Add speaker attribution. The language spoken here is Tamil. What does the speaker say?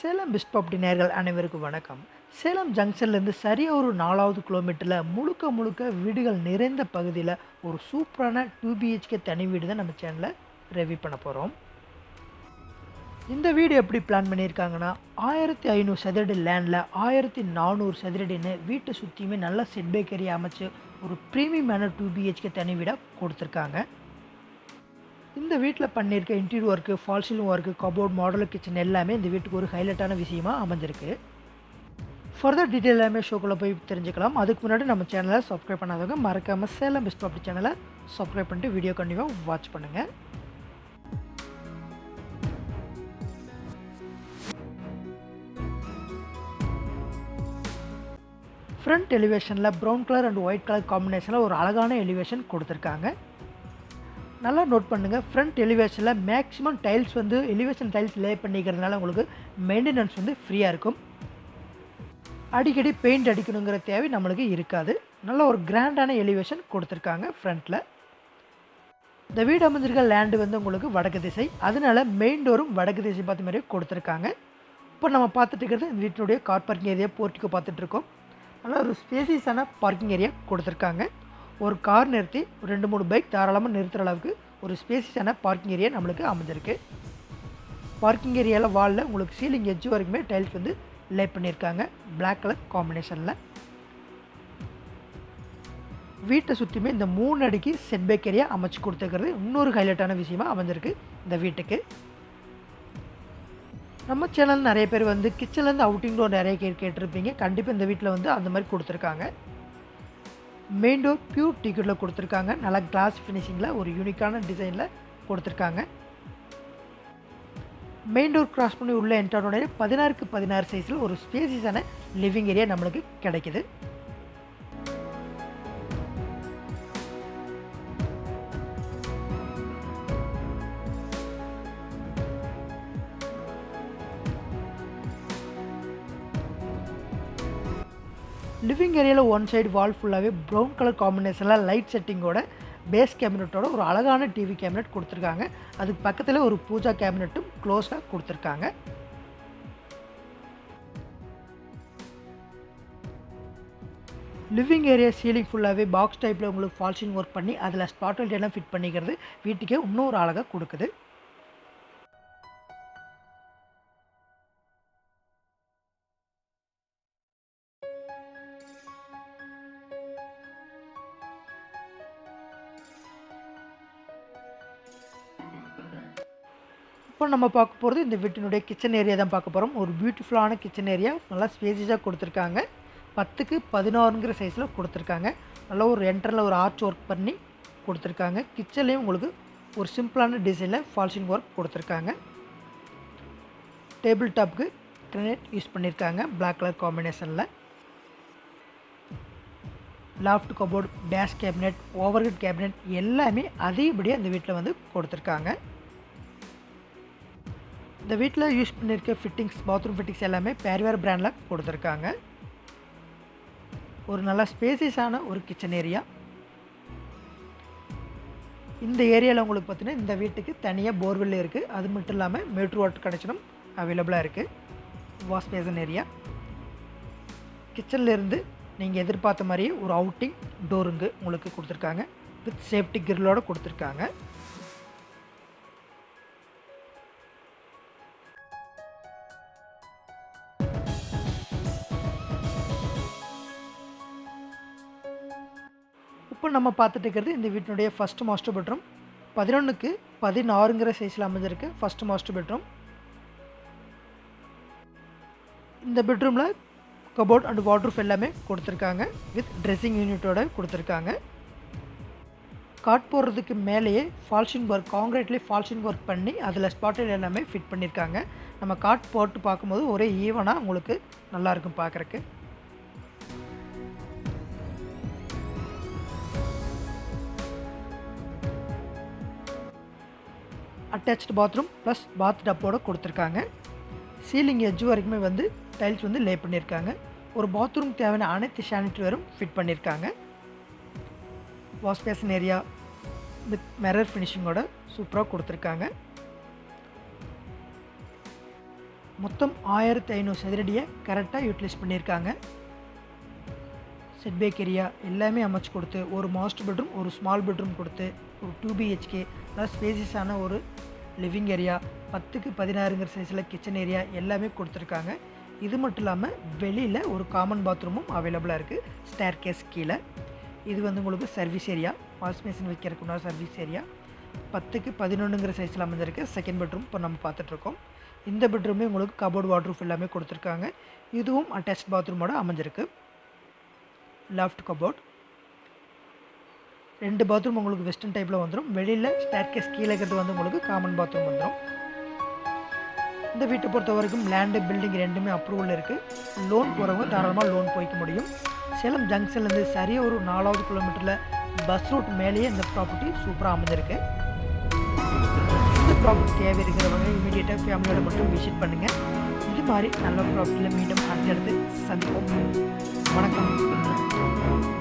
Speaker 1: சேலம் பிஸ்பாப்டி நேர்கள் அனைவருக்கும் வணக்கம். சேலம் ஜங்ஷன்லேருந்து சரியாக ஒரு நாலாவது கிலோமீட்டரில் முழுக்க முழுக்க வீடுகள் நிறைந்த பகுதியில் ஒரு சூப்பரான டூ பிஹெச்கே தனி வீடு தான் நம்ம சேனலில் ரெவி பண்ண போகிறோம் இந்த வீடு எப்படி பிளான் பண்ணியிருக்காங்கன்னா ஆயிரத்தி ஐநூறு சதுரடி லேண்டில் ஆயிரத்தி நானூறு சதுரடின்னு வீட்டை சுற்றியுமே நல்ல செட் பேக்கரி அமைச்சு ஒரு ப்ரீமியமான டூ பிஹெச்கே தனி வீடாக கொடுத்துருக்காங்க. இந்த வீட்டில் பண்ணியிருக்க interior work false ceiling work cupboard model kitchen எல்லாமே இந்த வீட்டுக்கு ஒரு ஹைலைட்டான விஷயமா அமைஞ்சிருக்கு. ஃபர்தர் டீட்டெயில் எல்லாமே ஷோக்குள்ளே போய் தெரிஞ்சுக்கலாம். அதுக்கு முன்னாடி நம்ம சேனலை சப்ஸ்கிரைப் பண்ணாதவங்க மறக்காமல் சேலம் பெஸ்ட் ப்ராப்பர்ட்டி சேனலை சப்ஸ்கிரைப் பண்ணிட்டு வீடியோ கண்டிப்பாக வாட்ச் பண்ணுங்கள் front எலிவேஷனில் brown colour and white colour காம்பினேஷனில் ஒரு அழகான எலிவேஷன் கொடுத்துருக்காங்க. நல்லா நோட் பண்ணுங்கள் ஃப்ரண்ட் எலிவேஷனில் மேக்ஸிமம் டைல்ஸ் வந்து எலிவேஷன் டைல்ஸ் லே பண்ணிக்கிறதுனால உங்களுக்கு மெயின்டெனன்ஸ் வந்து ஃப்ரீயாக இருக்கும். அடிக்கடி பெயிண்ட் அடிக்கணுங்கிற தேவை நம்மளுக்கு இருக்காது. நல்ல ஒரு கிராண்டான எலிவேஷன் கொடுத்துருக்காங்க ஃப்ரண்ட்டில் இந்த வீடு அமைஞ்சிருக்க லேண்டு வந்து உங்களுக்கு வடக்கு திசை. அதனால மெயின் டோரும் வடக்கு திசை பார்த்த மாதிரியே கொடுத்துருக்காங்க. இப்போ நம்ம பார்த்துட்டு இருக்கிறது இந்த வீட்டினுடைய கார் பார்க்கிங் ஏரியா போர்ட்டிக்கு பார்த்துட்ருக்கோம் நல்லா ஒரு ஸ்பேசியஸான பார்க்கிங் ஏரியா கொடுத்துருக்காங்க. ஒரு கார் நிறுத்தி ரெண்டு மூணு பைக் தாராளமாக நிறுத்துகிற அளவுக்கு ஒரு ஸ்பேசியஸான பார்க்கிங் ஏரியா நம்மளுக்கு அமைஞ்சிருக்கு. பார்க்கிங் ஏரியாவில் வாலில் உங்களுக்கு சீலிங் எஜ்ஜு வரைக்குமே டைல்ஸ் வந்து லே பண்ணியிருக்காங்க பிளாக் கலர் காம்பினேஷனில் வீட்டை சுற்றியுமே இந்த மூணு அடிக்கு செட்பேக் ஏரியா அமைச்சு கொடுத்துருக்கிறது. இன்னொரு ஹைலைட்டான விஷயமா அமைஞ்சிருக்கு இந்த வீட்டுக்கு. நம்ம சேனல் நிறைய பேர் வந்து கிச்சன்லேருந்து அவுட்டிங் டோர் நிறைய கேட்டிருப்பீங்க. கண்டிப்பாக இந்த வீட்டில் வந்து அந்த மாதிரி கொடுத்துருக்காங்க. மெயின் டோர் பியூர் டிக்கெட்டில் கொடுத்துருக்காங்க. நல்லா கிளாஸ் ஃபினிஷிங்கில் ஒரு யூனிக்கான டிசைனில் கொடுத்துருக்காங்க. மெயின் டோர் கிராஸ் பண்ணி உள்ளே என்டர்னுடைய பதினாறுக்கு பதினாறு சைஸில் ஒரு ஸ்பேசிஸான லிவிங் ஏரியா நம்மளுக்கு கிடைக்குது. லிவிங் ஏரியாவில் ஒன் சைடு வால் ஃபுல்லாகவே ப்ரௌன் கலர் காம்பினேஷனில் லைட் செட்டிங்கோட பேஸ் கேபினட்டோட ஒரு அழகான டிவி கேபினட் கொடுத்துருக்காங்க. அதுக்கு பக்கத்தில் ஒரு பூஜா கேபினட்டும் க்ளோஸாக கொடுத்துருக்காங்க. லிவிங் ஏரியா சீலிங் ஃபுல்லாகவே பாக்ஸ் டைப்பில் உங்களுக்கு ஃபால்சிங் ஒர்க் பண்ணி அதில் ஸ்பாட்டில் எல்லாம் ஃபிட் பண்ணிக்கிறது வீட்டுக்கே இன்னும் ஒரு அழகாக கொடுக்குது. இப்போ நம்ம பார்க்க போகிறது இந்த வீட்டினுடைய கிச்சன் ஏரியா தான் பார்க்க போகிறோம் ஒரு பியூட்டிஃபுல்லான கிச்சன் ஏரியா நல்லா ஸ்பேசிஸாக கொடுத்துருக்காங்க. பத்துக்கு பதினாறுங்கிற சைஸில் கொடுத்துருக்காங்க. நல்லா ஒரு என்டரில் ஒரு ஆர்ச் ஒர்க் பண்ணி கொடுத்துருக்காங்க. கிச்சன்லேயும் உங்களுக்கு ஒரு சிம்பிளான டிசைனில் ஃபால்சிங் ஒர்க் கொடுத்துருக்காங்க. டேபிள் டாப்புக்கு கிரனேட் யூஸ் பண்ணியிருக்காங்க பிளாக் கலர் காம்பினேஷனில் loft cupboard dash cabinet overhead cabinet எல்லாமே அதேபடியாக இந்த வீட்டில் வந்து கொடுத்துருக்காங்க. இந்த வீட்டில் யூஸ் பண்ணியிருக்க ஃபிட்டிங்ஸ் பாத்ரூம் ஃபிட்டிங்ஸ் எல்லாமே பேர்வேர் பிராண்டில் கொடுத்துருக்காங்க. ஒரு நல்ல ஸ்பேசியஸான ஒரு கிச்சன் ஏரியா இந்த ஏரியாவில் உங்களுக்கு பார்த்தீங்கன்னா இந்த வீட்டுக்கு தனியாக போர்வெல் இருக்குது அது மட்டும் இல்லாமல் மேட்ரு வாட்டர் கனெக்ஷனும் அவைலபிளாக இருக்குது வாஷ் பேசன் ஏரியா கிச்சன்லேருந்து நீங்கள் எதிர்பார்த்த மாதிரியே ஒரு அவுட்டிங் டோருங்க உங்களுக்கு கொடுத்துருக்காங்க. வித் சேஃப்டி கிரிலோடு கொடுத்துருக்காங்க. இப்போ நம்ம பார்த்துட்டு இருக்கிறது இந்த வீட்டினுடைய ஃபஸ்ட்டு மாஸ்டர் பெட்ரூம் பதினொன்றுக்கு பதினாறுங்கிற சைஸில் அமைஞ்சிருக்கு ஃபஸ்ட்டு மாஸ்டர் பெட்ரூம் இந்த பெட்ரூமில் கபோர்ட் அண்ட் வாட்ரூஃப் எல்லாமே கொடுத்துருக்காங்க. வித் ட்ரெஸ்ஸிங் யூனிட்டோட கொடுத்துருக்காங்க. காட் போடுறதுக்கு மேலேயே ஃபால்ஷிங் ஒர்க் காங்கிரீட்லேயே ஃபால்ஷிங் ஒர்க் பண்ணி அதில் ஸ்பாட்டில் எல்லாமே ஃபிட் பண்ணியிருக்காங்க நம்ம காட் போட்டு பார்க்கும்போது ஒரே ஈவனாக உங்களுக்கு நல்லாயிருக்கும் பார்க்குறக்கு அட்டாச்டு பாத்ரூம் ப்ளஸ் பாத் டப்போட கொடுத்துருக்காங்க. சீலிங் எஜ்ஜு வரைக்குமே வந்து டைல்ஸ் வந்து லே பண்ணியிருக்காங்க ஒரு பாத்ரூம் தேவையான அனைத்து சானிட்டரிவரும் ஃபிட் பண்ணியிருக்காங்க wash basin area with mirror ஃபினிஷிங்கோட சூப்பராக கொடுத்துருக்காங்க. மொத்தம் ஆயிரத்தி ஐநூறு சதுரடியை கரெக்டாக யூட்டிலைஸ் பண்ணியிருக்காங்க செட்பேக் ஏரியா எல்லாமே அமைச்சு கொடுத்து ஒரு மாஸ்டர் பெட்ரூம் ஒரு ஸ்மால் பெட்ரூம் கொடுத்து ஒரு டூ பிஹெச்கே நல்லா ஸ்பேசியஸான ஒரு லிவிங் ஏரியா பத்துக்கு பதினாறுங்கிற சைஸில் கிச்சன் ஏரியா எல்லாமே கொடுத்துருக்காங்க. இது மட்டும் இல்லாமல் வெளியில் ஒரு காமன் பாத்ரூமும் அவைலபிளாக இருக்குது ஸ்டேர் கேஸ் கீழே. இது வந்து உங்களுக்கு சர்வீஸ் ஏரியா வாஷ் மிஷின் வைக்கிறதுக்குன்னா சர்வீஸ் ஏரியா பத்துக்கு பதினொன்றுங்கிற சைஸில் அமைஞ்சிருக்கு. செகண்ட் பெட்ரூம் இப்போ நம்ம பார்த்துட்ருக்கோம் இந்த பெட்ரூமே உங்களுக்கு கபோர்ட் வாட்ரூஃப் எல்லாமே கொடுத்துருக்காங்க. இதுவும் அட்டாச் பாத்ரூமோட அமைஞ்சிருக்கு. லாஃப்ட் கபோர்ட் ரெண்டு பாத்ரூம் உங்களுக்கு வெஸ்டர்ன் டைப்பில் வந்துடும் வெளியில் ஸ்டேர்கேஸ் கீழே இருக்கிறது வந்து உங்களுக்கு காமன் பாத்ரூம் வந்துடும் இந்த வீட்டை பொறுத்த வரைக்கும் லேண்டு பில்டிங் ரெண்டுமே அப்ரூவல் இருக்குது லோன் போகிறவங்க தாராளமாக லோன் போய்க்க முடியும். சேலம் ஜங்ஷன்லேருந்து சரியாக ஒரு நாலாவது கிலோமீட்டரில் பஸ் ரூட் மேலேயே இந்த ப்ராப்பர்ட்டி சூப்பராக அமைஞ்சிருக்கு. இந்த ப்ராப்பர்ட்டி தேவை இருக்கிறவங்க இமீடியட்டாக ஃபேமிலியோட மட்டும் விசிட் பண்ணுங்கள் மாதிரி நல்ல ப்ராஃபிட்டில் மீண்டும் அடுத்தடுத்து சந்திப்போம். வணக்கம்.